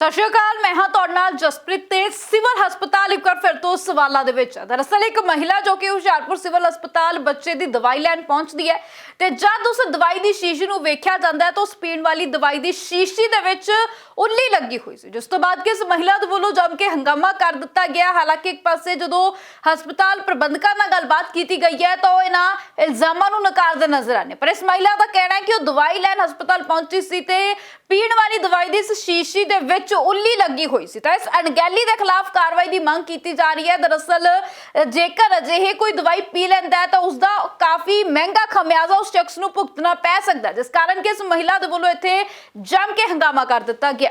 ਸਤਿ ਸ਼੍ਰੀ ਅਕਾਲ, ਮੈਂ ਹਾਂ ਤੁਹਾਡੇ ਨਾਲ ਜਸਪ੍ਰੀਤ ਤੇ ਸਿਵਲ ਹਸਪਤਾਲ ਇੱਕ ਵਾਰ ਫਿਰ ਤੋਂ ਸਵਾਲਾਂ ਦੇ ਵਿੱਚ। ਦਰਅਸਲ ਇੱਕ ਮਹਿਲਾ ਜੋ ਕਿ ਹੁਸ਼ਿਆਰਪੁਰ ਸਿਵਲ ਹਸਪਤਾਲ ਬੱਚੇ ਦੀ ਦਵਾਈ ਲੈਣ ਪਹੁੰਚਦੀ ਹੈ ਤੇ ਜਦ ਉਸ ਦਵਾਈ ਦੀ ਸ਼ੀਸ਼ੀ ਨੂੰ ਵੇਖਿਆ ਜਾਂਦਾ ਹੈ ਤਾਂ ਉਸ ਪੀਣ ਵਾਲੀ ਦਵਾਈ ਦੀ ਸ਼ੀਸ਼ੀ ਦੇ ਵਿੱਚ ਉੱਲੀ ਲੱਗੀ ਹੋਈ ਸੀ। ਜਿਸ ਤੋਂ ਬਾਅਦ ਕਿ ਇਸ ਮਹਿਲਾ ਦੇ ਵੱਲੋਂ ਜੰਮ ਕੇ ਹੰਗਾਮਾ ਕਰ ਦਿੱਤਾ ਗਿਆ ਹਾਲਾਂਕਿ ਇੱਕ ਪਾਸੇ ਜਦੋਂ ਹਸਪਤਾਲ ਪ੍ਰਬੰਧਕਾਂ ਨਾਲ ਗੱਲਬਾਤ ਕੀਤੀ ਗਈ ਹੈ ਤਾਂ ਉਹ ਇਹਨਾਂ ਇਲਜ਼ਾਮਾਂ ਨੂੰ ਨਕਾਰਦੇ ਨਜ਼ਰ ਆਨੇ ਪਰ ਇਸ ਮਹਿਲਾ ਦਾ ਕਹਿਣਾ ਹੈ ਕਿ ਉਹ ਦਵਾਈ ਲੈਣ ਹਸਪਤਾਲ ਪਹੁੰਚੀ ਸੀ ਤੇ ਪੀਣ ਵਾਲੀ ਦਵਾਈ ਦੀ ਇਸ ਸ਼ੀਸ਼ੀ ਦੇ ਵਿੱਚ ਉੱਲੀ ਲੱਗੀ ਹੋਈ ਸੀ। ਤਾਂ ਇਸ ਅਣਗਹਿਲੀ ਦੇ ਖਿਲਾਫ ਕਾਰਵਾਈ ਦੀ ਮੰਗ ਕੀਤੀ ਜਾ ਰਹੀ ਹੈ। ਦਰਅਸਲ, ਜੇਕਰ ਅਜਿਹੇ ਕੋਈ ਦਵਾਈ ਪੀ ਲੈਂਦਾ ਹੈ, ਤਾਂ ਉਸ ਦਾ ਕਾਫੀ ਮਹਿੰਗਾ ਖਮਿਆਜ਼ਾ ਉਸ ਸ਼ਖਸ ਨੂੰ ਭੁਗਤਣਾ ਪੈ ਸਕਦਾ ਜਿਸ ਕਾਰਨ ਕਿ ਇਸ ਮਹਿਲਾ ਦੇ ਵੱਲੋਂ ਇੱਥੇ ਜੰਮ ਕੇ ਹੰਗਾਮਾ ਕਰ ਦਿੱਤਾ ਗਿਆ।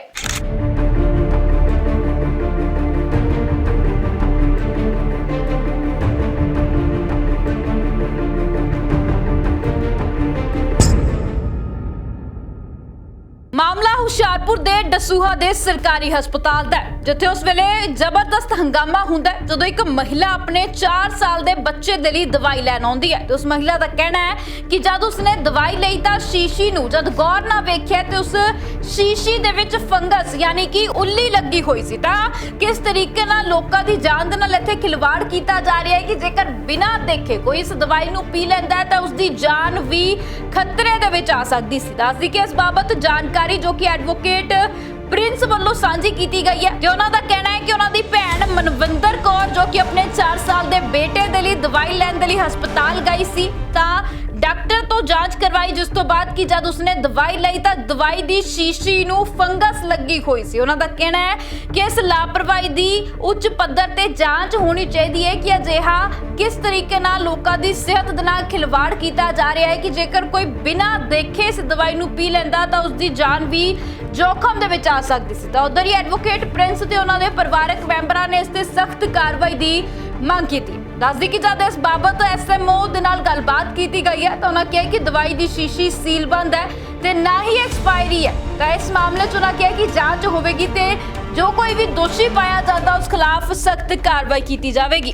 ਮਾਮਲਾ ਹੁਸ਼ਿਆਰਪੁਰ ਦੇ ਡਸੂਹਾ ਦੇ ਸਰਕਾਰੀ ਹਸਪਤਾਲ ਦਾ ਜਿੱਥੇ ਉਸ ਵੇਲੇ ਜ਼ਬਰਦਸਤ ਹੰਗਾਮਾ ਹੁੰਦਾ ਹੈ, ਜਦੋਂ ਇੱਕ ਮਹਿਲਾ ਆਪਣੇ 4 ਸਾਲ ਦੇ ਬੱਚੇ ਦੇ ਲਈ ਦਵਾਈ ਲੈਣ ਆਉਂਦੀ ਹੈ। ਤੇ ਉਸ ਮਹਿਲਾ ਦਾ ਕਹਿਣਾ ਹੈ ਕਿ ਜਦ ਉਸਨੇ ਦਵਾਈ ਲਈ ਤਾਂ ਸ਼ੀਸ਼ੀ ਨੂੰ, ਜਦ ਗੌਰ ਨਾਲ ਵੇਖਿਆ ਤੇ ਉਸ ਸ਼ੀਸ਼ੀ ਦੇ ਵਿੱਚ ਫੰਗਸ, ਯਾਨੀ ਕਿ ਉੱਲੀ ਲੱਗੀ ਹੋਈ ਸੀ, ਤਾਂ ਕਿਸ ਤਰੀਕੇ ਨਾਲ ਲੋਕਾਂ ਦੀ ਜਾਨ ਦੇ ਨਾਲ ਇੱਥੇ ਖਿਲਵਾੜ ਕੀਤਾ ਜਾ ਰਿਹਾ ਹੈ ਕਿ ਜੇਕਰ ਬਿਨਾਂ ਦੇਖੇ ਕੋਈ ਇਸ ਦਵਾਈ ਨੂੰ ਪੀ ਲੈਂਦਾ ਹੈ, ਤਾਂ ਉਸ ਦੀ ਜਾਨ ਵੀ ਖਤਰੇ ਦੇ ਵਿੱਚ ਆ ਸਕਦੀ ਸੀ। ਦੱਸਦੀ ਕਿ ਇਸ ਬਾਬਤ ਜਾਣਕਾਰੀ ਜੋ ਕਿ ਐਡਵੋਕੇਟ ਪ੍ਰਿੰਸ ਵੱਲੋਂ ਸਾਂਝੀ ਕੀਤੀ ਗਈ ਹੈ ਤੇ ਉਹਨਾਂ ਦਾ ਕਹਿਣਾ ਹੈ ਕਿ ਉਹਨਾਂ ਦੀ ਭੈਣ ਮਨਵਿੰਦਰ ਕੌਰ ਜੋ ਕਿ ਆਪਣੇ 4 ਸਾਲ ਦੇ ਬੇਟੇ ਦੇ ਲਈ ਦਵਾਈ ਲੈਣ ਦੇ ਲਈ ਹਸਪਤਾਲ ਗਈ ਸੀ, ਤਾਂ ਡਾਕਟਰ ਤੋਂ ਜਾਂਚ ਕਰਵਾਈ, ਜਿਸ ਤੋਂ ਬਾਅਦ ਕਿ ਜਦ ਉਸਨੇ ਦਵਾਈ ਲਈ ਤਾਂ ਦਵਾਈ ਦੀ ਸ਼ੀਸ਼ੀ ਨੂੰ ਫੰਗਸ ਲੱਗੀ ਹੋਈ ਸੀ। ਉਹਨਾਂ ਦਾ ਕਹਿਣਾ ਹੈ ਕਿ ਇਸ ਲਾਪਰਵਾਹੀ ਦੀ ਉੱਚ ਪੱਧਰ ਤੇ ਜਾਂਚ ਹੋਣੀ ਚਾਹੀਦੀ ਹੈ ਕਿ ਅਜਿਹਾ ਕਿਸ ਤਰੀਕੇ ਨਾਲ ਲੋਕਾਂ ਦੀ ਸਿਹਤ ਦੇ ਨਾਲ ਖਿਲਵਾੜ ਕੀਤਾ ਜਾ ਰਿਹਾ ਹੈ ਕਿ ਜੇਕਰ ਕੋਈ ਬਿਨਾਂ ਦੇਖੇ ਇਸ ਦਵਾਈ ਨੂੰ ਪੀ ਲੈਂਦਾ ਤਾਂ ਉਸ ਦੀ ਜਾਨ ਵੀ ਜੋਖਮ ਦੇ ਵਿੱਚ ਆ ਸਕਦੀ ਸੀ। ਤਾਂ ਉਧਰ ਹੀ ਐਡਵੋਕੇਟ ਪ੍ਰਿੰਸ ਤੇ ਉਹਨਾਂ ਦੇ ਪਰਿਵਾਰਕ ਮੈਂਬਰਾਂ ਨੇ ਇਸ ਤੇ ਸਖਤ ਕਾਰਵਾਈ ਦੀ ਮੰਗ ਕੀਤੀ। ਦੱਸਦੀ ਕਿ ਜਦ ਇਸ ਬਾਬਤ ਐਸਐਮਓ ਦੇ ਨਾਲ ਗੱਲਬਾਤ ਕੀਤੀ ਗਈ ਹੈ, ਤਾਂ ਉਹਨਾਂ ਕਿਹਾ ਕਿ ਦਵਾਈ ਦੀ ਸ਼ੀਸ਼ੀ ਸੀਲਬੰਦ ਹੈ ਤੇ ਨਾ ਹੀ ਐਕਸਪਾਇਰੀ ਹੈ। ਤਾਂ ਇਸ ਮਾਮਲੇ 'ਚ ਉਹਨਾਂ ਕਿਹਾ ਕਿ ਜਾਂਚ ਹੋਵੇਗੀ ਤੇ ਜੋ ਕੋਈ ਵੀ ਦੋਸ਼ੀ ਪਾਇਆ ਜਾਂਦਾ, ਉਸ ਖਿਲਾਫ ਸਖਤ ਕਾਰਵਾਈ ਕੀਤੀ ਜਾਵੇਗੀ।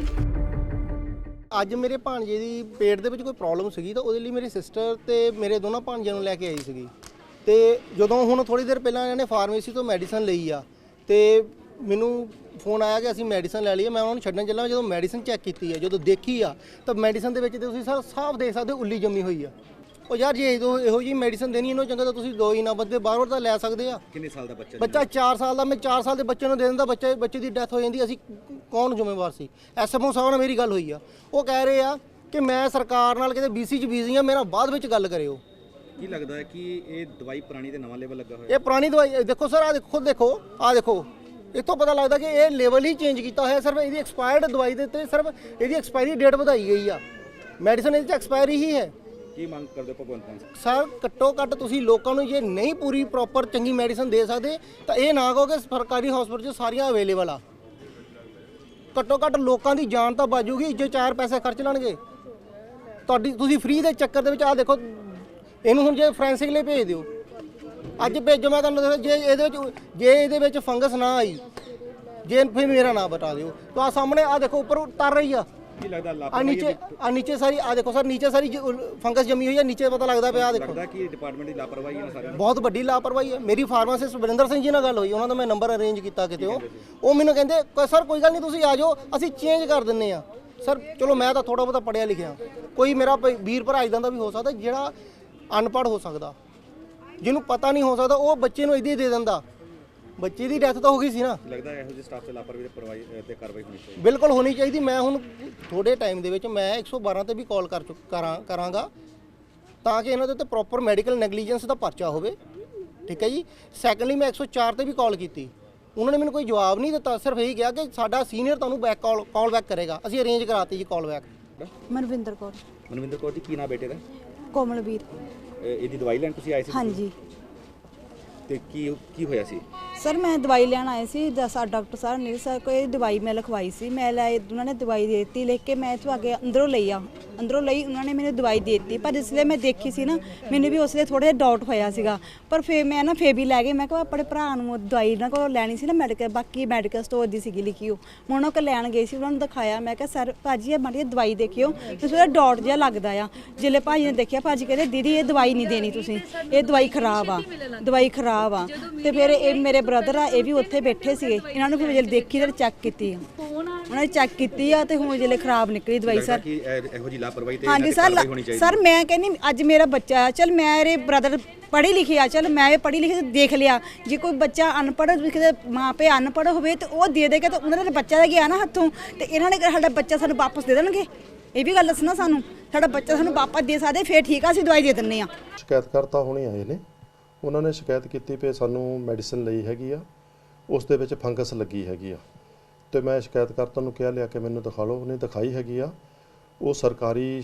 ਅੱਜ ਮੇਰੇ ਭਾਣਜੇ ਦੀ ਪੇਟ ਦੇ ਵਿੱਚ ਕੋਈ ਪ੍ਰੋਬਲਮ ਸੀਗੀ, ਤਾਂ ਉਹਦੇ ਲਈ ਮੇਰੀ ਸਿਸਟਰ ਤੇ ਮੇਰੇ ਦੋਨਾਂ ਭਾਣਜਿਆਂ ਨੂੰ ਲੈ ਕੇ ਆਈ ਸੀਗੀ। ਤੇ ਜਦੋਂ ਹੁਣ ਥੋੜੀ ਦੇਰ ਪਹਿਲਾਂ ਇਹਨਾਂ ਨੇ ਫਾਰਮੇਸੀ ਤੋਂ ਮੈਡੀਸਨ ਲਈ ਆ, ਤੇ ਮੈਨੂੰ ਫੋਨ ਆਇਆ ਕਿ ਅਸੀਂ ਮੈਡੀਸਨ ਲੈ ਲਈ ਹੈ ਮੈਂ ਉਹਨਾਂ ਨੂੰ ਛੱਡਣ ਚੱਲਾਂ ਜਦੋਂ ਮੈਡੀਸਨ ਚੈੱਕ ਕੀਤੀ ਹੈ ਜਦੋਂ ਦੇਖੀ ਆ ਤਾਂ ਮੈਡੀਸਨ ਦੇ ਵਿੱਚ ਤੇ ਤੁਸੀਂ ਸਰ ਸਾਫ਼ ਦੇਖ ਸਕਦੇ ਹੋ ਉੱਲੀ ਜੰਮੀ ਹੋਈ ਆ। ਉਹ ਯਾਰ ਜੇ ਇਹੋ ਇਹੋ ਜੀ ਮੈਡੀਸਨ ਦੇਣੀ ਇਹਨੂੰ ਚੰਗਾ ਤਾਂ ਤੁਸੀਂ ਦੋ ਹੀ ਨਾ ਬੰਦੇ ਬਾਹਰੋਂ ਤਾਂ ਲੈ ਸਕਦੇ ਆ। ਕਿੰਨੇ ਸਾਲ ਦਾ ਬੱਚਾ ਬੱਚਾ 4 ਸਾਲ ਦਾ ਮੈਂ 4 ਸਾਲ ਦੇ ਬੱਚੇ ਨੂੰ ਦੇ ਦਿੰਦਾ ਬੱਚੇ ਬੱਚੇ ਦੀ ਡੈਥ ਹੋ ਜਾਂਦੀ ਅਸੀਂ ਕੌਣ ਜ਼ਿੰਮੇਵਾਰ ਸੀ? ਐਸਐਮਓ ਸਾਹਿਬ ਨਾਲ ਮੇਰੀ ਗੱਲ ਹੋਈ ਆ। ਉਹ ਕਹਿ ਰਹੇ ਆ ਕਿ ਮੈਂ ਸਰਕਾਰ ਨਾਲ ਕਿਤੇ ਬੀਸੀ ਚ ਬਿਜ਼ੀ ਆ ਮੇਰਾ ਬਾਅਦ ਵਿੱਚ ਗੱਲ ਕਰਿਓ। ਕੀ ਲੱਗਦਾ ਹੈ ਕਿ ਇਹ ਦਵਾਈ ਪੁਰਾਣੀ ਤੇ ਨਵਾਂ ਲੈਵਲ ਲੱਗਾ ਹੋਇਆ? ਇਹ ਪੁਰਾਣੀ ਦਵਾਈ ਦੇਖੋ ਸਰ ਆ ਦੇਖੋ ਦੇਖੋ ਆ ਦੇਖੋ। ਇੱਥੋਂ ਪਤਾ ਲੱਗਦਾ ਕਿ ਇਹ ਲੈਵਲ ਹੀ ਚੇਂਜ ਕੀਤਾ ਹੋਇਆ ਸਿਰਫ ਇਹਦੀ ਐਕਸਪਾਇਰਡ ਦਵਾਈ ਦੇ ਉੱਤੇ ਸਿਰਫ ਇਹਦੀ ਐਕਸਪਾਇਰੀ ਡੇਟ ਵਧਾਈ ਗਈ ਆ। ਮੈਡੀਸਨ ਇਹਦੇ ਐਕਸਪਾਇਰੀ ਹੀ ਹੈ। ਕੀ ਮੰਗ ਕਰਦੇ ਭਗਵੰਤ ਮਾਨ? ਸਰ ਘੱਟੋ ਘੱਟ ਤੁਸੀਂ ਲੋਕਾਂ ਨੂੰ ਜੇ ਨਹੀਂ ਪੂਰੀ ਪ੍ਰੋਪਰ ਚੰਗੀ ਮੈਡੀਸਨ ਦੇ ਸਕਦੇ ਤਾਂ ਇਹ ਨਾ ਕਹੋ ਕਿ ਸਰਕਾਰੀ ਹਸਪਤਾਲ 'ਚ ਸਾਰੀਆਂ ਅਵੇਲੇਬਲ ਆ। ਘੱਟੋ ਘੱਟ ਲੋਕਾਂ ਦੀ ਜਾਨ ਤਾਂ ਬਾਜੂਗੀ ਜੇ ਚਾਰ ਪੈਸੇ ਖਰਚ ਲੈਣਗੇ। ਤੁਹਾਡੀ ਤੁਸੀਂ ਫ੍ਰੀ ਦੇ ਚੱਕਰ ਦੇ ਵਿੱਚ ਆ ਦੇਖੋ ਇਹਨੂੰ ਹੁਣ ਜੇ ਫੋਰੈਂਸਿਕ ਲਈ ਭੇਜ ਦਿਓ। ਅੱਜ ਭੇਜੋ ਮੈਂ ਤੁਹਾਨੂੰ ਦੱਸਾਂ, ਜੇ ਇਹਦੇ ਵਿੱਚ ਜੇ ਇਹਦੇ ਵਿੱਚ ਫੰਗਸ ਨਾ ਆਈ ਜੇ ਫਿਰ ਮੇਰਾ ਨਾਮ ਬਤਾ ਦਿਓ। ਤਾਂ ਆਹ ਸਾਹਮਣੇ ਆ ਦੇਖੋ ਉੱਪਰ ਤਰ ਰਹੀ ਆ। ਕੀ ਲੱਗਦਾ ਆ ਲਾਪਰਵਾਹੀ ਨੀਚੇ ਆ ਨੀਚੇ ਸਾਰੀ ਆ ਦੇਖੋ ਸਰ ਨੀਚੇ ਸਾਰੀ ਫੰਗਸ ਜੰਮੀ ਹੋਈ ਹੈ ਨੀਚੇ ਪਤਾ ਲੱਗਦਾ ਪਿਆ ਆ ਦੇਖੋ। ਲੱਗਦਾ ਕਿ ਡਿਪਾਰਟਮੈਂਟ ਦੀ ਲਾਪਰਵਾਹੀ ਹੈ ਸਾਰਿਆਂ ਬਹੁਤ ਵੱਡੀ ਲਾਪਰਵਾਹੀ ਹੈ ਮੇਰੀ ਫਾਰਮਾਸਿਸਟ ਵਰਿੰਦਰ ਸਿੰਘ ਜੀ ਨਾਲ ਗੱਲ ਹੋਈ ਉਹਨਾਂ ਦਾ ਮੈਂ ਨੰਬਰ ਅਰੇਂਜ ਕੀਤਾ ਕਿਤੇ ਉਹ। ਉਹ ਮੈਨੂੰ ਕਹਿੰਦੇ "ਕ- ਸਰ ਕੋਈ ਗੱਲ ਨਹੀਂ ਤੁਸੀਂ ਆ ਜਾਓ ਅਸੀਂ ਚੇਂਜ ਕਰ ਦਿੰਨੇ ਆ। ਸਰ ਚਲੋ ਮੈਂ ਤਾਂ ਥੋੜਾ ਬਹੁਤਾ ਪੜਿਆ ਲਿਖਿਆ। ਕੋਈ ਮੇਰਾ ਵੀਰ ਭਰਾ ਇਦਾਂ ਦਾ ਵੀ ਹੋ ਸਕਦਾ ਜਿਹੜਾ ਅਨਪੜ੍ਹ ਹੋ ਸਕਦਾ। ਜਿਹਨੂੰ ਪਤਾ ਨਹੀਂ ਹੋ ਸਕਦਾ ਉਹ ਬੱਚੇ ਨੂੰ ਇਦਾਂ ਦੇ ਦਿੰਦਾ। ਬੱਚੇ ਦੀ ਡੈਥ ਤਾਂ ਹੋ ਗਈ ਸੀ ਨਾ। ਲੱਗਦਾ ਇਹੋ ਜਿਹੇ ਸਟਾਫ ਤੇ ਲਾਪਰਵਾਹੀ ਤੇ ਪਰਵਾਹੀ ਤੇ ਕਾਰਵਾਈ ਹੋਣੀ ਚਾਹੀਦੀ। ਬਿਲਕੁਲ ਹੋਣੀ ਚਾਹੀਦੀ। ਮੈਂ ਹੁਣ ਥੋੜੇ ਟਾਈਮ ਦੇ ਵਿੱਚ ਮੈਂ 112 ਤੇ ਵੀ ਕਾਲ ਕਰ ਚੁੱਕ ਕਰਾਂ ਕਰਾਂਗਾ। ਤਾਂ ਕਿ ਇਹਨਾਂ ਦੇ ਉੱਤੇ ਪ੍ਰੋਪਰ ਮੈਡੀਕਲ ਨੈਗਲੀਜੈਂਸ ਦਾ ਪਰਚਾ ਹੋਵੇ। ਠੀਕ ਹੈ ਜੀ? ਸੈਕੰਡਲੀ ਮੈਂ 104 ਤੇ ਵੀ ਕਾਲ ਕੀਤੀ। ਉਹਨਾਂ ਨੇ ਮੈਨੂੰ ਕੋਈ ਜਵਾਬ ਨਹੀਂ ਦਿੱਤਾ। ਸਿਰਫ ਇਹੀ ਕਿਹਾ ਕਿ ਸਾਡਾ ਸੀਨੀਅਰ ਤੁਹਾਨੂੰ ਬੈਕ ਕਾਲ ਕਾਲ ਬੈਕ ਕਰੇਗਾ। ਅਸੀਂ ਅਰੇਂਜ ਕਰਾਤੀ ਜੀ ਕਾਲ ਬੈਕ ਮਨਵਿੰਦਰ ਕੌਰ। ਮਨਵਿੰਦਰ ਕੌਰ ਜੀ ਕੀ ਨਾਮ ਬੇਟੇ ਦਾ? ਕੋਮਲਵੀਰ। ਇਹ- ਇਹਦੀ ਦਵਾਈ ਲੈਣ ਤੁਸੀਂ ਆਏ ਸੀ ਹਾਂਜੀ। ਤੇ ਕੀ ਕੀ ਹੋਇਆ ਸੀ? ਸਰ, ਮੈਂ ਦਵਾਈ ਲੈਣ ਆਏ ਸੀ ਦਸਾ ਡਾਕਟਰ ਸਾਹਿਬ ਨੇ ਸਰ ਕੋਈ ਦਵਾਈ ਮੈਂ ਲਿਖਵਾਈ ਸੀ, ਮੈਂ ਲੈ ਉਹਨਾਂ ਨੇ ਦਵਾਈ ਦੇ ਦਿੱਤੀ, ਲਿਖ ਕੇ ਮੈਂ ਇੱਥੋਂ ਆ ਅੰਦਰੋਂ ਲਈ ਆ, ਅੰਦਰੋਂ ਲਈ, ਉਹਨਾਂ ਨੇ ਮੈਨੂੰ ਦਵਾਈ ਦੇ ਦਿੱਤੀ, ਪਰ ਜਿਸ ਵੇਲੇ ਮੈਂ ਦੇਖੀ ਸੀ ਨਾ, ਮੈਨੂੰ ਵੀ ਉਸ ਵੇਲੇ ਥੋੜਾ ਜਿਹਾ ਡਾਊਟ ਹੋਇਆ ਸੀਗਾ, ਪਰ ਫੇ ਮੈਂ ਨਾ ਫੇਰ ਵੀ ਲੈ ਗਈ, ਮੈਂ ਕਿਹਾ ਆਪਣੇ ਭਰਾ ਨੂੰ ਦਵਾਈ ਨਾ ਕੋਲ ਲੈਣੀ ਸੀ ਨਾ ਮੈਡੀਕਲ ਬਾਕੀ ਮੈਡੀਕਲ ਸਟੋਰ ਦੀ ਸੀਗੀ ਲਿਖੀ ਉਹ ਹੁਣ ਉਹਨਾਂ ਕੋਲ ਲੈਣ ਗਈ ਸੀ, ਉਹਨਾਂ ਨੂੰ ਦਿਖਾਇਆ, ਮੈਂ ਕਿਹਾ ਸਰ ਭਾਜੀ ਇਹ ਮਾੜੀ ਜਿਹੀ ਦਵਾਈ ਦੇਖਿਓ, ਤੇ ਥੋੜਾ ਡਾਊਟ ਜਿਹਾ ਲੱਗਦਾ ਆ ਜਿਲੇ ਭਾਜੀ ਨੇ ਦੇਖਿਆ, ਭਾਜੀ ਕਹਿੰਦੇ, ਦੀਦੀ, ਇਹ ਦਵਾਈ ਨਹੀਂ ਦੇਣੀ ਤੁਸੀਂ, ਇਹ ਦਵਾਈ ਖਰਾਬ ਆ, ਦਵਾਈ ਖਰਾਬ ਆ, ਤੇ ਫਿਰ ਇਹ ਮੇਰੇ ਬ੍ਰਦਰ ਆ ਇਹ ਵੀ ਉੱਥੇ ਬੈਠੇ ਸੀਗੇ। ਇਹਨਾਂ ਨੂੰ ਫਿਰ ਦੇਖੀ ਤੇ ਚੈੱਕ ਕੀਤੀ ਆ। ਉਹਨਾਂ ਨੇ ਚੈੱਕ ਕੀਤੀ ਆ ਤੇ ਹੁਣ ਜਿਹੜੇ ਖਰਾਬ ਨਿਕਲੀ ਦਵਾਈ ਸਰ। ਕਿ ਇਹ- ਇਹੋ ਜੀ ਲਾਪਰਵਾਹੀ ਤੇ ਹਾਂਜੀ ਸਰ ਕਾਰਵਾਈ ਹੋਣੀ ਚਾਹੀਦੀ ਸਰ ਮੈਂ ਕਹਿੰਨੀ ਅੱਜ ਮੇਰਾ ਬੱਚਾ ਆ। ਚਲ ਮੇਰੇ ਬ੍ਰਦਰ ਪੜ੍ਹੀ ਲਿਖੀ ਆ। ਚਲ ਮੈਂ ਇਹ ਪੜ੍ਹੀ ਲਿਖੀ ਤੇ ਦੇਖ ਲਿਆ। ਜੇ ਕੋਈ ਬੱਚਾ ਅਨਪੜ੍ਹ ਕਿਤੇ ਮਾਂ ਪਿਓ ਅਨਪੜ੍ਹ ਹੋਵੇ ਤੇ ਉਹ ਦੇ ਦੇਗਾ ਤਾਂ ਉਹਨਾਂ ਦੇ ਬੱਚਾ ਦਾ ਗਿਆ ਨਾ ਹੱਥੋਂ? ਤੇ ਇਹਨਾਂ ਨੇ ਕਿਹਾ ਸਾਡਾ ਬੱਚਾ ਸਾਨੂੰ ਵਾਪਸ ਦੇ ਦੇਣਗੇ? ਇਹ ਵੀ ਗੱਲ ਦੱਸਣਾ ਸਾਨੂੰ। ਸਾਡਾ ਬੱਚਾ ਸਾਨੂੰ ਵਾਪਸ ਦੇ ਸਕਦੇ ਫੇਰ ਠੀਕ ਆ ਅਸੀਂ ਦਵਾਈ ਦੇ ਦਿੰਨੇ ਆ। ਸ਼ਿਕਾਇਤਕਰਤਾ ਹੁਣੇ ਆਏ ਨੇ ਉਹਨਾਂ ਨੇ ਸ਼ਿਕਾਇਤ ਕੀਤੀ ਪਈ ਸਾਨੂੰ ਮੈਡੀਸਨ ਲਈ ਹੈਗੀ ਆ, ਉਸ ਦੇ ਵਿੱਚ ਫੰਗਸ ਲੱਗੀ ਹੈਗੀ ਆ। ਤੇ ਮੈਂ ਸ਼ਿਕਾਇਤਕਰਤਾ ਨੂੰ ਕਿਹਾ, ਲਿਆ ਕਿ ਮੈਨੂੰ ਦਿਖਾ ਲਓ ਉਹਨੇ ਦਿਖਾਈ ਹੈਗੀ ਆ। ਉਹ ਸਰਕਾਰੀ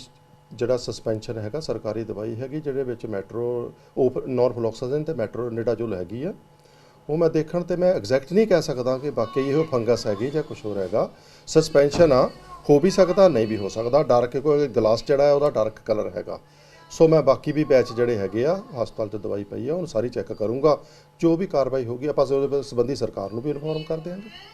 ਜਿਹੜਾ ਸਸਪੈਂਸ਼ਨ ਹੈਗਾ, ਸਰਕਾਰੀ ਦਵਾਈ ਹੈਗੀ, ਜਿਹਦੇ ਵਿੱਚ ਮੈਟਰੋ, ਉਹ ਨੋਰਫਲੋਕਸਾਸਿਨ ਤੇ ਮੈਟਰੋ ਨਿਡਾਜੋਲ ਹੈਗੀ ਆ। ਉਹ ਮੈਂ ਦੇਖਣ ਤੇ ਮੈਂ ਐਗਜ਼ੈਕਟ ਨਹੀਂ ਕਹਿ ਸਕਦਾ ਕਿ ਵਾਕਈ ਇਹੋ ਫੰਗਸ ਹੈਗੀ ਜਾਂ ਕੁਝ ਹੋਰ ਹੈਗਾ। ਸਸਪੈਂਸ਼ਨ ਆ, ਹੋ ਵੀ ਸਕਦਾ, ਨਹੀਂ ਵੀ ਹੋ ਸਕਦਾ। ਡਾਰਕ ਕੋਈ ਗਲਾਸ ਜਿਹੜਾ ਹੈ, ਉਹਦਾ ਡਾਰਕ ਕਲਰ ਹੈਗਾ। ਸੋ ਮੈਂ ਬਾਕੀ ਵੀ ਬੈਚ ਜਿਹੜੇ ਹੈਗੇ ਆ, ਹਸਪਤਾਲ 'ਚ ਦਵਾਈ ਪਈ ਆ, ਉਹਨੂੰ ਸਾਰੀ ਚੈੱਕ ਕਰੂੰਗਾ। ਜੋ ਵੀ ਕਾਰਵਾਈ ਹੋਗੀ ਆਪਾਂ ਉਹਦੇ ਸੰਬੰਧੀ ਸਰਕਾਰ ਨੂੰ ਵੀ ਇਨਫੋਰਮ ਕਰ ਦਿਆਂਗੇ।